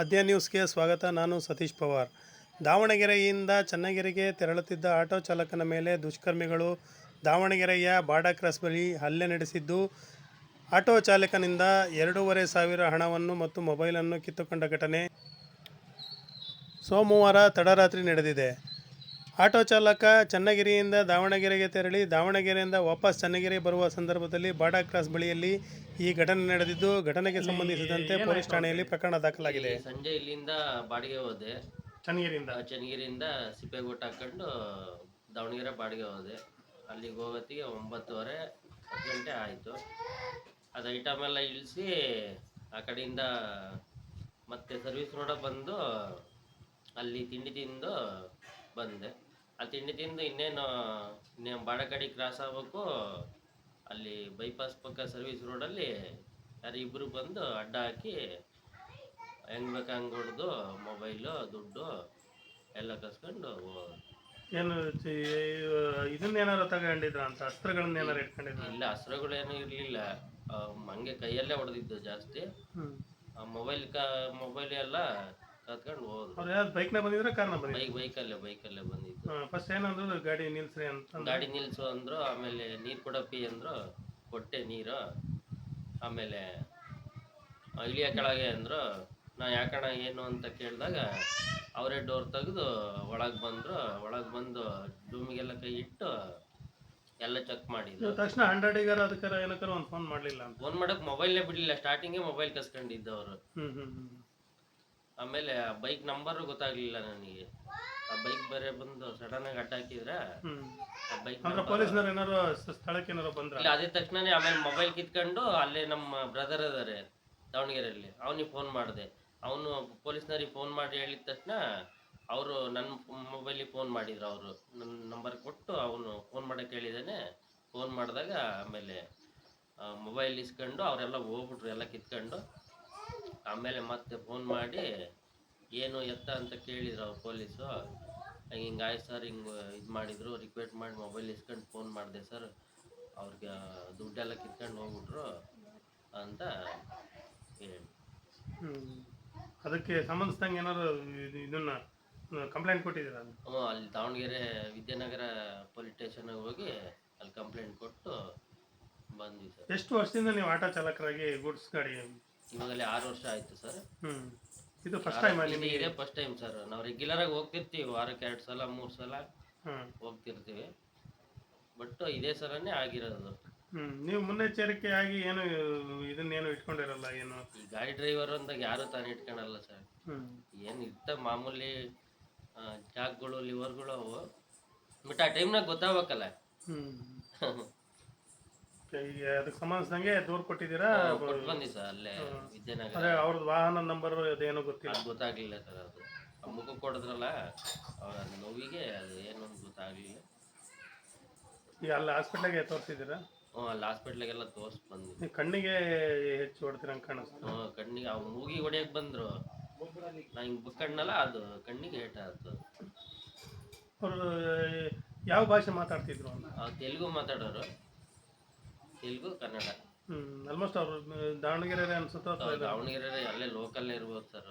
ಆದ್ಯ ನ್ಯೂಸ್ಗೆ ಸ್ವಾಗತ. ನಾನು ಸತೀಶ್ ಪವಾರ್. ದಾವಣಗೆರೆಯಿಂದ ಚನ್ನಗಿರಿಗೆ ತೆರಳುತ್ತಿದ್ದ ಆಟೋ ಚಾಲಕನ ಮೇಲೆ ದುಷ್ಕರ್ಮಿಗಳು ದಾವಣಗೆರೆಯ ಬಾಡಾ ಕ್ರಾಸ್ ಬಳಿ ಹಲ್ಲೆ ನಡೆಸಿದ್ದು, ಆಟೋ ಚಾಲಕನಿಂದ ಎರಡೂವರೆ ಸಾವಿರ ಹಣವನ್ನು ಮತ್ತು ಮೊಬೈಲನ್ನು ಕಿತ್ತುಕೊಂಡ ಘಟನೆ ಸೋಮವಾರ ತಡರಾತ್ರಿ ನಡೆದಿದೆ. ಆಟೋ ಚಾಲಕ ಚನ್ನಗಿರಿಯಿಂದ ದಾವಣಗೆರೆಗೆ ತೆರಳಿ ದಾವಣಗೆರೆಯಿಂದ ವಾಪಸ್ ಚನ್ನಗಿರಿ ಬರುವ ಸಂದರ್ಭದಲ್ಲಿ ಬಾಡಾ ಕ್ರಾಸ್ ಬಳಿಯಲ್ಲಿ ಈ ಘಟನೆ ನಡೆದಿದ್ದು ಘಟನೆಗೆ ಸಂಬಂಧಿಸಿದಂತೆ ಪೊಲೀಸ್ ಠಾಣೆಯಲ್ಲಿ ಪ್ರಕರಣ ದಾಖಲಾಗಿದೆ. ಸಂಜೆ ಇಲ್ಲಿಂದ ಬಾಡಿಗೆ ಹೋದೆ. ಚನ್ನಗಿರಿಯಿಂದ? ಚನ್ನಗಿರಿಯಿಂದ ಸಿಪ್ಪೆಗುಟ್ಟು ಹಾಕೊಂಡು ದಾವಣಗೆರೆ ಬಾಡಿಗೆ ಹೋದೆ. ಅಲ್ಲಿಗೆ ಹೋಗೋತ್ತಿಗೆ ಒಂಬತ್ತುವರೆ ಹತ್ತು ಗಂಟೆ ಆಯಿತು. ಅದು ಐಟಮ್ ಎಲ್ಲ ಇಳಿಸಿ ಆ ಕಡೆಯಿಂದ ಮತ್ತೆ ಸರ್ವಿಸ್ ರೋಡ ಬಂದು ಅಲ್ಲಿ ತಿಂಡಿ ತಿಂದು ಬಂದೆ. ಆ ತಿಂಡಿ ತಿಂದು ಇನ್ನೇನು ಇನ್ನೇನು ಬಾಡಕಡಿ ಕ್ರಾಸ್ ಆಗ್ಬೇಕು ಅಲ್ಲಿ ಬೈಪಾಸ್ ಪಕ್ಕ ಸರ್ವಿಸ್ ರೋಡಲ್ಲಿ ಯಾರು ಇಬ್ಬರು ಬಂದು ಅಡ್ಡ ಹಾಕಿ ಹೆಂಗ್ ಬೇಕು ಹಂಗೆ ಹೊಡೆದು ಮೊಬೈಲು ದುಡ್ಡು ಎಲ್ಲ ಕಸ್ಕೊಂಡು. ಏನು ಇದನ್ನ ಏನಾರು ತಗೊಂಡಿದ್ರ ಅಂತ ಅಸ್ತ್ರಗಳನ್ನ ಏನಾರು ಇಟ್ಕೊಂಡಿದ್ರು? ಇಲ್ಲ ಅಸ್ತ್ರಗಳೇನು ಇರಲಿಲ್ಲ. ಹಂಗೆ ಕೈಯಲ್ಲೇ ಹೊಡೆದಿದ್ದು ಜಾಸ್ತಿ. ಆ ಮೊಬೈಲ್ ಕ ಮೊಬೈಲ್ ಎಲ್ಲ ಕತ್ಕೊಂಡು ಹೋದ್ರು. ಅವ್ರು ಯಾವ್ದು ಬೈಕ್ನ ಬಂದಿದ್ರ ಕಾರ್ನ ಬಂದಿದ್ರ? ಬೈಕ್ ಬೈಕಲ್ಲೇ ಬೈಕಲ್ಲೇ ಬಂದಿದ್ದು. ಫಸ್ಟ್ ಏನಂದ್ರು ಗಾಡಿ ನಿಲ್ಸ್ರಿ ಅಂತ. ಗಾಡಿ ನಿಲ್ಸು ಅಂದ್ರು ಆಮೇಲೆ ನೀರು ಕೊಡಪ್ಪಿ ಅಂದ್ರು ಕೊಟ್ಟೆ ನೀರು ಆಮೇಲೆ ಆ, ಇಳಿಯ ಕೆಳಗೆ ಅಂದ್ರು ನಾ ಯಾಕಣ ಏನು ಅಂತ ಕೇಳಿದಾಗ ಅವರೇ ಡೋರ್ ತೆಗೆದು ಒಳಗೆ ಬಂದ್ರು ಒಳಗೆ ಬಂದು ಡೂಮಿಗೆಲ್ಲ ಕೈ ಇಟ್ಟು ಎಲ್ಲ ಚೆಕ್ ಮಾಡಿದ್ರು. ನೀವು ತಕ್ಷಣ ಹಂಡ್ರೆಡಿಗಾರ ಅದಕ್ಕಾರ ಏನಕ್ಕಾರ ಒಂದು ಫೋನ್ ಮಾಡಲಿಲ್ಲ ಅಂತ. ಫೋನ್ ಮಾಡಕ್ ಮೊಬೈಲ್ನೇ ಬಿಡಲಿಲ್ಲ ಸ್ಟಾರ್ಟಿಂಗೇ ಮೊಬೈಲ್ ಕಸ್ಕೊಂಡಿದ್ದು ಅವರು ಹ್ಮ್ ಹ್ಮ್ ಹ್ಮ್. ಆಮೇಲೆ ಆ ಬೈಕ್ ನಂಬರ್ ಗೊತ್ತಾಗ್ಲಿಲ್ಲ ನನಗೆ. ಆ ಬೈಕ್ ಬೇರೆ ಬಂದು ಸಡನ್ ಆಗಿ ಅಡ್ಡ ಹಾಕಿದ್ರೆ ಆ ಬೈಕ್ ಅಂದ್ರೆ ಪೊಲೀಸ್ನವ್ರು ಏನಾರು ಸ್ಥಳಕ್ಕೆ ಏನಾರು ಬಂದ್ರ? ಇಲ್ಲ ಅದೇ ತಕ್ಷಣನೇ ಆಮೇಲೆ ಮೊಬೈಲ್ ಕಿತ್ಕೊಂಡು ಅಲ್ಲೇ ನಮ್ಮ ಬ್ರದರ್ ಇದಾರೆ ದಾವಣಗೆರೆಯಲ್ಲಿ. ಅವನಿಗೆ ಫೋನ್ ಮಾಡಿದೆ. ಅವನು ಪೊಲೀಸ್ನವ್ರಿಗೆ ಫೋನ್ ಮಾಡಿ ಹೇಳಿದ ತಕ್ಷಣ ಅವರು ನನ್ನ ಮೊಬೈಲಿಗೆ ಫೋನ್ ಮಾಡಿದ್ರು ಅವರು. ನನ್ನ ನಂಬರ್ ಕೊಟ್ಟು ಅವನು ಫೋನ್ ಮಾಡಕ್ಕೆ ಹೇಳಿದ್ದಾನೆ ಫೋನ್ ಮಾಡಿದಾಗ ಆಮೇಲೆ ಮೊಬೈಲ್ ಇಸ್ಕೊಂಡು ಅವರೆಲ್ಲ ಹೋಗ್ಬಿಟ್ರು ಎಲ್ಲ ಕಿತ್ಕೊಂಡು. ಆಮೇಲೆ ಮತ್ತೆ ಫೋನ್ ಮಾಡಿ ಏನು ಎತ್ತ ಅಂತ ಕೇಳಿದ್ರು ಅವ್ರು ಪೊಲೀಸು ಹಿಂಗೆ ಆಯ್ತು ಸರ್ ಹಿಂಗೆ ಇದು ಮಾಡಿದ್ರು ರಿಕ್ವೆಸ್ಟ್ ಮಾಡಿ ಮೊಬೈಲ್ ಇಸ್ಕೊಂಡು ಫೋನ್ ಮಾಡಿದೆ ಸರ್ ಅವ್ರಿಗೆ ದುಡ್ಡೆಲ್ಲ ಕಿತ್ಕೊಂಡು ಹೋಗ್ಬಿಟ್ರು ಅಂತ ಹೇಳಿ. ಅದಕ್ಕೆ ಸಂಬಂಧಿಸಿದಂಗೆ ಏನಾದ್ರು ಇದ್- ಇದನ್ನ ಕಂಪ್ಲೇಂಟ್ ಕೊಟ್ಟಿದ್ದೀರಾ? ಹ್ಞೂ ಅಲ್ಲಿ ದಾವಣಗೆರೆ ವಿದ್ಯಾನಗರ ಪೊಲೀಸ್ ಸ್ಟೇಷನ್ಗೆ ಹೋಗಿ ಅಲ್ಲಿ ಕಂಪ್ಲೇಂಟ್ ಕೊಟ್ಟು ಬಂದ್ವಿ ಸರ್ ಎಷ್ಟು ವರ್ಷದಿಂದ ನೀವು ಆಟೋ ಚಾಲಕರಾಗಿ ಗುಡ್ಸ್ ಗಾಡಿ ಇವಾಗಲೇ ಆರು ವರ್ಷ ಆಯಿತು ಸರ್. ಹ್ಮ್. ಇದು ಫಸ್ಟ್ ಟೈಮ್ ನಿಮಗೆ ಇದೇ ಫಸ್ಟ್ ಟೈಮ್ ಸರ್. ನಾವು ರೆಗ್ಯುಲರ್ ಆಗಿ ಹೋಗ್ತಿರ್ತೀವಿ ವಾರಕ್ಕೆ ಎರಡು ಸಲ ಮೂರು ಸಲ ಹ್ಮ್. ಹೋಗ್ತಿರ್ತೀವಿ. ಬಟ್ ಇದೇ ಸಲನೇ ಆಗಿರೋದು. ಹ್ಮ್. ನೀವು ಮುನ್ನೆಚ್ಚರಿಕೆ ಆಗಿ ಏನು ಇದನ್ನೇನು ಇಟ್ಕೊಂಡಿರಲ್ಲ ಏನು? ಈ ಗಾಡಿ ಡ್ರೈವರ್ ಅಂದಾಗ ಯಾರು ತಾನು ಇಟ್ಕೊಳಲ್ಲ ಸರ್. ಹ್ಮ್. ಏನು ಇರ್ತಾವ ಮಾಮೂಲಿ ಆ, ಜಾಕ್ಗಳು ಲಿವರ್ಗಳು ಅವು. ಬಟ್ ಆ ಟೈಮ್ನಾಗ ಗೊತ್ತಾಗಬೇಕಲ್ಲ. ಹ್ಮ್. ಈಗ ಅದಕ್ಕೆ ಸಂಬಂಧಿಸಿದಂಗೆ ದೂರು ಕೊಟ್ಟಿದ್ದೀರಾ? ಕೊಟ್ಟು ಬಂದಿ ಸರ್ ಅಲ್ಲೇ ವಿದ್ಯಾನಗರ ಅದೇ ಅವ್ರದ್ದು ವಾಹನ ನಂಬರ್ ಅದೇನೋ ಗೊತ್ತಿಲ್ಲ. ಅದು ಗೊತ್ತಾಗ್ಲಿಲ್ಲ ಸರ್ ಅದು. ಆ ಮುಖ ಕೊಡಿದ್ರಲ್ಲ ಅವ್ರ ನೋವಿಗೆ ಅದು ಏನು ಅಂತ ಗೊತ್ತಾಗ್ಲಿಲ್ಲ. ಈಗ ಅಲ್ಲಿ ಹಾಸ್ಪಿಟ್ಲಿಗೆ ತೋರಿಸಿದ್ದೀರಾ? ಹ್ಞೂ ಅಲ್ಲಿ ಹಾಸ್ಪಿಟ್ಲಿಗೆಲ್ಲ ತೋರ್ಸಿ ಬಂದ್ವಿ. ನೀವು ಕಣ್ಣಿಗೆ ಹೆಚ್ಚು ಹೊಡ್ತೀರಂಗೆ ಕಾಣಿಸ್ತು ಹ್ಞೂ ಕಣ್ಣಿಗೆ ಅವ್ರು ಮೂಗಿ ಹೊಡಿಯಕ್ಕೆ ಬಂದ್ರು. ನಾ ಹಿಂಗೆ ಬುಕ್ಕಣ್ಣಲ್ಲ ಅದು ಕಣ್ಣಿಗೆ ಏಟ ಆಯ್ತು ಅವರು ಯಾವ ಭಾಷೆ ಮಾತಾಡ್ತಿದ್ರು ಅವ್ರು? ತೆಲುಗು ಮಾತಾಡೋರು. ತೆಲುಗು ಕನ್ನಡ. ಹ್ಮ್ ಆಲ್ಮೋಸ್ಟ್ ಅವರು ದಾವಣಗೆರೆ ಅನ್ಸುತ್ತೋ ಅಥವಾ ದಾವಣಗೆರೆ ಅಲ್ಲೇ ಲೋಕಲ್ಲೇ ಇರ್ಬೋದು ಸರ್